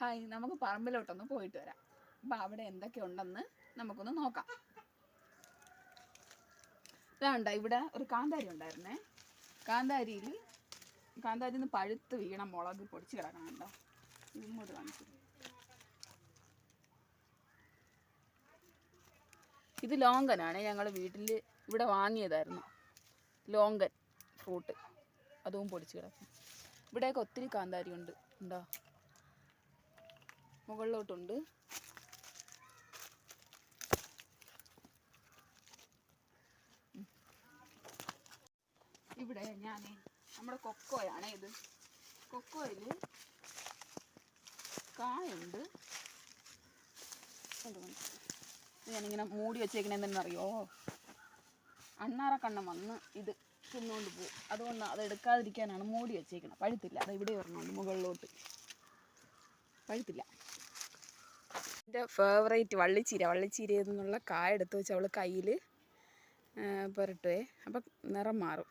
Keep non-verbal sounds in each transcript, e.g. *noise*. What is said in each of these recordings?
Hi നമുക്ക് പറമ്പിലോട്ടൊന്ന് പോയിട്ട് വരാം. അപ്പം അവിടെ എന്തൊക്കെ ഉണ്ടെന്ന് നമുക്കൊന്ന് നോക്കാം. ഇതാണ്ട ഇവിടെ ഒരു കാന്താരി ഉണ്ടായിരുന്നേ. കാന്താരിയിൽ കാന്താരിയിൽ നിന്ന് പഴുത്ത് വീണ മുളക് പൊടിച്ച് കിടക്കണുണ്ടോ ഇങ്ങോട്ട് കാണിച്ചു ഇത് ലോങ്കനാണ്. ഞങ്ങൾ വീട്ടിൽ ഇവിടെ വാങ്ങിയതായിരുന്നു. Longan fruit. അതും പൊടിച്ച് കിടക്കും. ഇവിടെയൊക്കെ ഒത്തിരി കാന്താരി ഉണ്ട്. ഉണ്ടോ? മുകളിലോട്ടുണ്ട്. ഇവിടെ ഞാൻ നമ്മുടെ കൊക്കോയാണ് ഇത്. കൊക്കോയിൽ കായുണ്ട്. ഞാനിങ്ങനെ മൂടി വെച്ചേക്കണേ എന്തെന്നറിയോ അണ്ണാറക്കണ്ണം വന്ന് ഇത് തിന്നുകൊണ്ട് പോകും അതുകൊണ്ട് അത് എടുക്കാതിരിക്കാനാണ് മൂടി വെച്ചേക്കണം. പഴുത്തില്ല. അത് ഇവിടെ വരണമുണ്ട് മുകളിലോട്ട്. പഴുത്തില്ല. എന്റെ ഫേവറേറ്റ് വള്ളിച്ചീര. വള്ളിച്ചീര നിന്നുള്ള കായ എടുത്ത് വെച്ച് അവൾ കയ്യിൽ പുരട്ടുവേ. അപ്പം നിറം മാറും.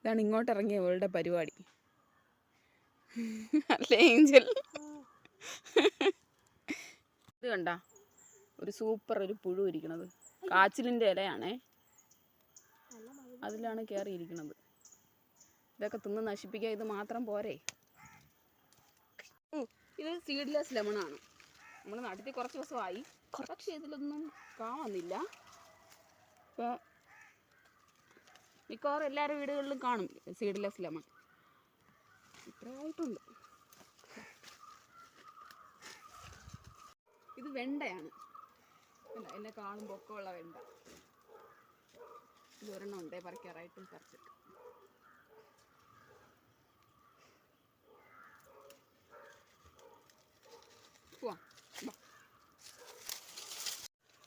ഇതാണ് ഇങ്ങോട്ട് ഇറങ്ങിയ ഇവളുടെ പരിപാടി. അല്ലേ ഏഞ്ചൽ? ഇത് കണ്ട? ഒരു സൂപ്പർ ഒരു പുഴു ഇരിക്കണത്. കാച്ചിലിന്റെ ഇലയാണേ. അതിലാണ് കയറിയിരിക്കുന്നത് ഇതൊക്കെ തിന്ന് നശിപ്പിക്കുക ഇത് മാത്രം പോരെ. ഇത് സീഡ്ലെസ് ലെമൺ ആണ്. നമ്മൾ നടത്തി കുറച്ച് ദിവസമായി. കുറച്ച് ഇതിലൊന്നും കാണുന്നില്ല ഇപ്പോൾ മിക്കവാറും എല്ലാവരുടെ വീടുകളിലും കാണും സീഡ്ലെസ് ലെമൺ ഇത്രയായിട്ടുണ്ട്. ഇത് വെണ്ടയാണ്. എന്നെ കാണുമ്പോൾ ഒക്കെ ഉള്ള വെണ്ട. ഇത് ഒരെണ്ണം ഉണ്ടേ പറിക്കാറായിട്ടും പറിച്ചിട്ട്.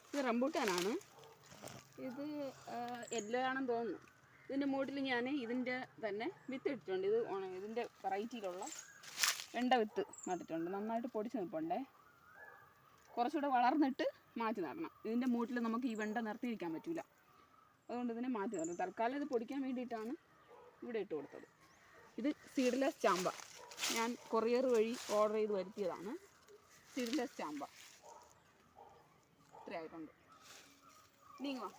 ഇത് റംബൂട്ടാനാണ്. ഇത് എല്ലാണെന്ന് തോന്നുന്നു. ഇതിന്റെ മൂട്ടിൽ ഞാൻ ഇതിന്റെ തന്നെ വിത്ത് ഇട്ടിട്ടുണ്ട്. ഇത് ഇതിന്റെ വെറൈറ്റിയിലുള്ള വെണ്ട വിത്ത് നട്ടിട്ടുണ്ട്. നന്നായിട്ട് പൊടിച്ച് നിൽപ്പുണ്ടേ. കുറച്ചുകൂടെ വളർന്നിട്ട് മാറ്റി നടണം. ഇതിന്റെ മൂട്ടിൽ നമുക്ക് ഈ വെണ്ട നിർത്തിയിരിക്കാൻ പറ്റില്ല അതുകൊണ്ട് ഇതിനെ മാറ്റി നിർത്തും തൽക്കാലം ഇത് പൊടിക്കാൻ വേണ്ടിയിട്ടാണ് ഇവിടെ ഇട്ട് കൊടുത്തത്. ഇത് സീഡ്ലെസ് ചാമ്പ. ഞാൻ കൊറിയർ വഴി ഓർഡർ ചെയ്ത് വരുത്തിയതാണ്. സീഡ്ലെസ് ചാമ്പ. ഇത്രയായിട്ടുണ്ട് നീങ്ങോ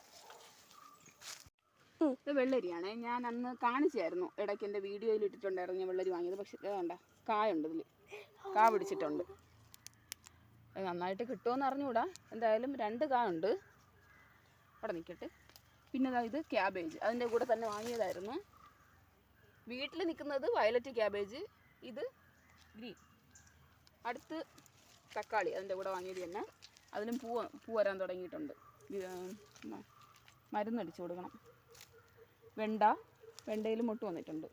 ഇത് വെള്ളരിയാണേ. ഞാൻ അന്ന് കാണിച്ചായിരുന്നു. ഇടയ്ക്ക് എന്റെ വീഡിയോയിൽ ഇട്ടിട്ടുണ്ടായിരുന്നു. ഞാൻ വെള്ളരി വാങ്ങിയത്. പക്ഷേ വേണ്ട. കായുണ്ട് ഇതിൽ കാ പിടിച്ചിട്ടുണ്ട്. അത് നന്നായിട്ട് കിട്ടുമെന്ന് അറിഞ്ഞുകൂടാ. എന്തായാലും രണ്ട് കാ ഉണ്ട് അവിടെ നിൽക്കട്ടെ. പിന്നെ ദാ ഇത് ക്യാബേജ് അതിന്റെ കൂടെ തന്നെ വാങ്ങിയതായിരുന്നു. വീട്ടിൽ നിൽക്കുന്നത് വയലറ്റ് ക്യാബേജ് ഇത് ഗ്രീൻ അടുത്ത് തക്കാളി അതിന്റെ കൂടെ വാങ്ങിയത് തന്നെ. അതിനും പൂ പൂ വരാൻ തുടങ്ങിയിട്ടുണ്ട്. ഇത്, മരുന്നടിച്ചു കൊടുക്കണം. വെണ്ട വെണ്ടയിൽ മുട്ട് വന്നിട്ടുണ്ട്.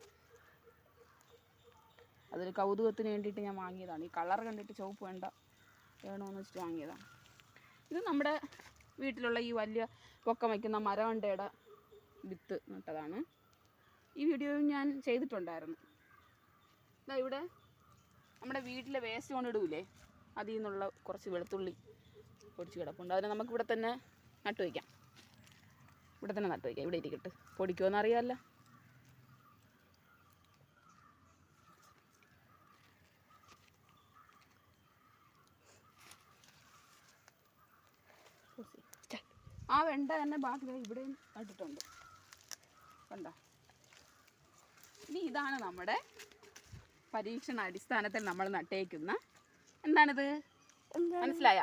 അതൊരു കൗതുകത്തിന് വേണ്ടിയിട്ട് ഞാൻ വാങ്ങിയതാണ്. ഈ കളർ കണ്ടിട്ട് ചുവപ്പ് വേണ്ട വേണമെന്ന് വെച്ചിട്ട് വാങ്ങിയതാണ്. ഇത് നമ്മുടെ വീട്ടിലുള്ള ഈ വലിയ പൊക്കം വയ്ക്കുന്ന മരവണ്ടയുടെ വിത്ത് നട്ടതാണ്. ഈ വീഡിയോയും ഞാൻ ചെയ്തിട്ടുണ്ടായിരുന്നു. ഇതാ ഇവിടെ നമ്മുടെ വീട്ടിലെ വേസ്റ്റ് കൊണ്ടിടൂലേ അതിൽ നിന്നുള്ള കുറച്ച് വെളുത്തുള്ളി പൊടിച്ച് കിടപ്പുണ്ട്. അതിനെ നമുക്ക് ഇവിടെ തന്നെ നട്ടു വയ്ക്കാം. ഇവിടെ തന്നെ നട്ടു വയ്ക്കാം. ഇവിടെ ഇരിക്കട്ടെ. പൊടിക്കുമെന്ന് അറിയാമല്ലോ. ആ വെണ്ട തന്നെ ബാക്കി ഇവിടെയും നട്ടിട്ടുണ്ട്. കണ്ടോ? ഇനി ഇതാണ് നമ്മുടെ പരീക്ഷണ അടിസ്ഥാനത്തിൽ നമ്മൾ നട്ടേക്കുന്ന എന്താണിത്? മനസ്സിലായ?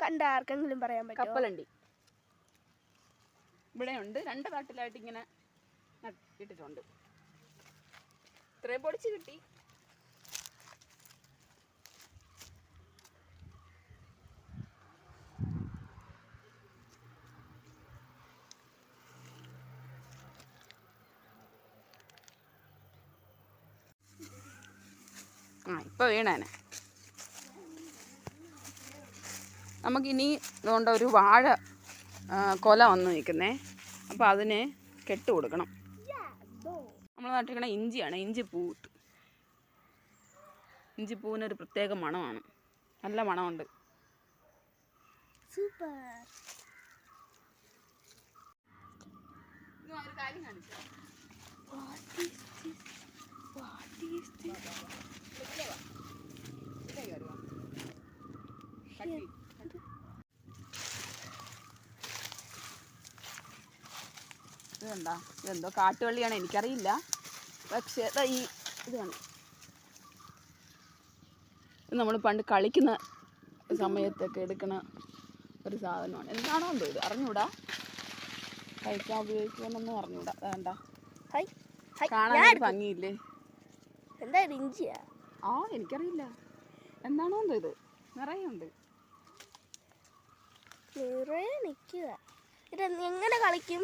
കണ്ട ആർക്കെങ്കിലും പറയാൻ പറ്റും കപ്പലണ്ടി. ഇവിടെയുണ്ട്. രണ്ട് തട്ടിലായിട്ട് ഇങ്ങനെ നട്ടിട്ടുണ്ട്. ഇത്രയും പൊടിച്ച് കിട്ടി ആ ഇപ്പൊ വീണേനെ. നമുക്കിനി അതുകൊണ്ട് ഒരു വാഴ കൊല വന്ന് നിൽക്കുന്നേ. അപ്പോൾ അതിനെ കെട്ട് കൊടുക്കണം. നമ്മൾ നട്ടിരിക്കണ ഇഞ്ചിയാണ് ഇഞ്ചി പൂ ഇഞ്ചി പൂവിനൊരു പ്രത്യേക മണമാണ്. നല്ല മണമുണ്ട്. സൂപ്പർ കാര്യം കാണിച്ചു? ഇതുണ്ടോ ഇതെന്തോ? കാട്ടുവള്ളിയാണ്. എനിക്കറിയില്ല. പക്ഷേ ഈ ഇതാണ്. നമ്മൾ പണ്ട് കളിക്കുന്ന സമയത്തൊക്കെ എടുക്കുന്ന ഒരു സാധനമാണ്. എന്താണോ എന്തോ ഇത്? അറിഞ്ഞൂടാ? കഴിക്കാൻ ഉപയോഗിക്കുമെന്നൊന്നും അറിഞ്ഞൂടാ. വേണ്ട കാണാൻ ഭംഗിയില്ലേ? എന്താ ഇഞ്ചിയാ ആ എനിക്കറിയില്ല. എന്താണോ എന്തോ ഇത്? നിറയുണ്ട്. നിറയെ നിൽക്കുക ഇത് എങ്ങനെ കളിക്കും?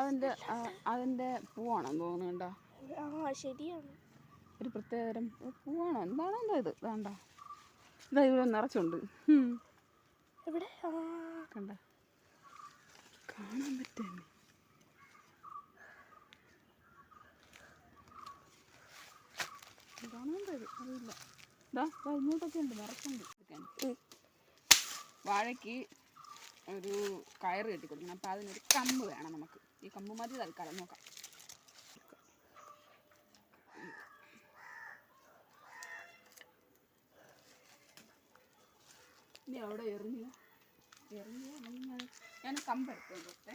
അതിന്റെ അതിന്റെ പൂവാണെന്ന് തോന്നുന്നുണ്ടോ ആ ശരിയാണ്. ഒരു പ്രത്യേകതരം പൂവാണോ? എന്താണോ എന്താ ഇത്? വേണ്ട. ഇതാ ഇവിടെ നിറച്ചുണ്ട്. കണ്ട? കാണാൻ പറ്റുന്നേ കാണാൻ തരും അറിയില്ല ഇതാ ദാ ഇങ്ങോട്ടൊക്കെ ഉണ്ട് നിറച്ചുണ്ട്. വാഴയ്ക്ക് ഒരു കയറ് കെട്ടി കൊടുക്കണം അപ്പം അതിനൊരു കമ്പ് വേണം നമുക്ക്. ഈ കമ്പ് മതി തൽക്കാലം നോക്കാം. ഇനി അവിടെ എറിഞ്ഞു എറിഞ്ഞു ഞാൻ കമ്പ് എടുത്തോട്ടെ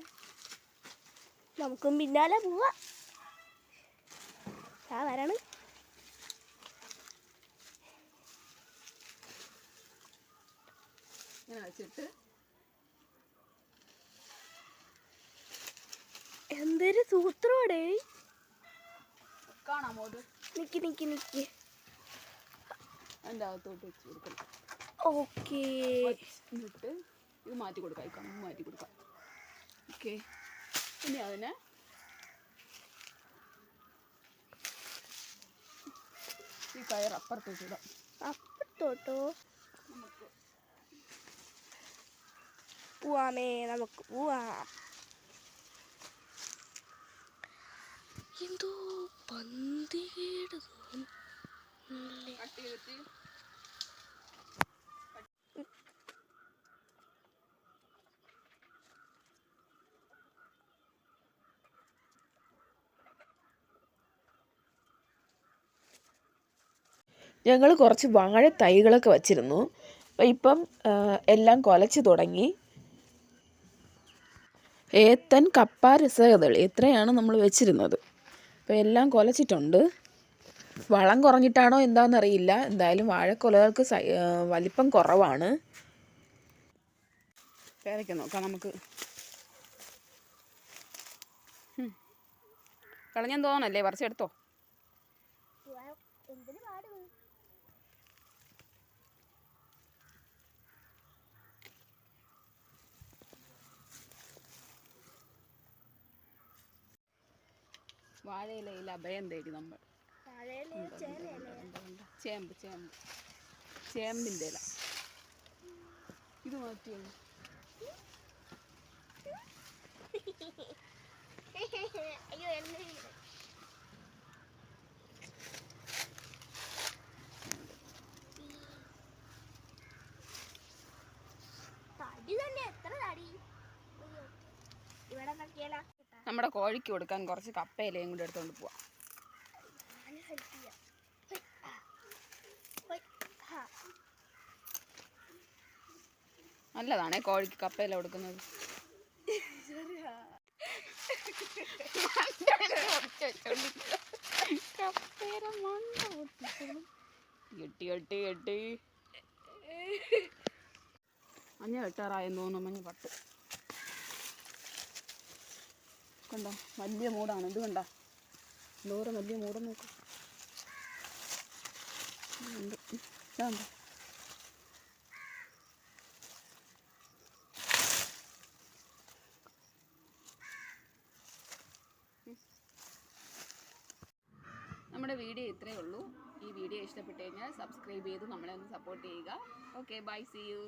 നമുക്കും പിന്നാലെ പോവാ. ആ വരണം. ഇങ്ങനെ വെച്ചിട്ട്. എന്തൊരു സൂത്രോടെ കാണാമോ അത് നിക്ക് നിക്ക് നിക്ക്. അതിന്റെ അകത്തോട്ട് വെച്ച് കൊടുക്കണം. ഓക്കേ. എന്നിട്ട് ഇത് മാറ്റി കൊടുക്കാം. ഈ കമ്പ് മാറ്റി കൊടുക്കാം. ഓക്കെ. ഇനി അതിനെ ഈ കയർ അപ്പുറത്തോട്ട് ഇടാം. അപ്പത്തോട്ടോ പോവാമേ നമുക്ക് പോവാം. എന്തോ പന്തികേട് ഞങ്ങൾ കുറച്ച് വാഴ തൈകളൊക്കെ വച്ചിരുന്നു. അപ്പം ഇപ്പം എല്ലാം കുലച്ച് തുടങ്ങി. ഏത്തൻ കപ്പ രസകതളി ഇത്രയാണ് നമ്മൾ വെച്ചിരുന്നത്? അപ്പോൾ എല്ലാം കുലച്ചിട്ടുണ്ട്. വളം കുറഞ്ഞിട്ടാണോ എന്താണെന്നറിയില്ല എന്തായാലും വാഴക്കുലകൾക്ക് വലിപ്പം കുറവാണ്. പേരയ്ക്ക നോക്കാം നമുക്ക്. കളഞ്ഞെന്ന് തോന്നല്ലേ പറിച്ചെടുത്തോ? വാഴയിലയിൽ അഭയം തേടി നമ്മൾ. ചേമ്പ് ചേമ്പ്. ചേമ്പിന്റെ ഇല. ഇത് മാറ്റിയോ? *laughs* അയ്യോ എന്നെ തടി തന്നെ എത്ര തടി അയ്യോ. ഇവിടെ നോക്കിയാലോ നമ്മുടെ കോഴിക്ക് കൊടുക്കാൻ കുറച്ച് കപ്പയിലയും കൂടി എടുത്തുകൊണ്ട് പോവാം. നല്ലതാണേ കോഴിക്ക് കപ്പയില കൊടുക്കുന്നത്. കെട്ടി കെട്ടി കെട്ടി മഞ്ഞ വെട്ടാറായെന്ന് തോന്നുന്നു മഞ്ഞ പട്ട്. കണ്ടോ? വലിയ മൂടാണ്. ഇത് കണ്ടോ? എന്തോരം വലിയ മൂടം നോക്കും. നമ്മുടെ വീഡിയോ ഇത്രയേ ഉള്ളൂ. ഈ വീഡിയോ ഇഷ്ടപ്പെട്ടു കഴിഞ്ഞാൽ സബ്സ്ക്രൈബ് ചെയ്ത് നമ്മളെ ഒന്ന് സപ്പോർട്ട് ചെയ്യുക. Okay bye C U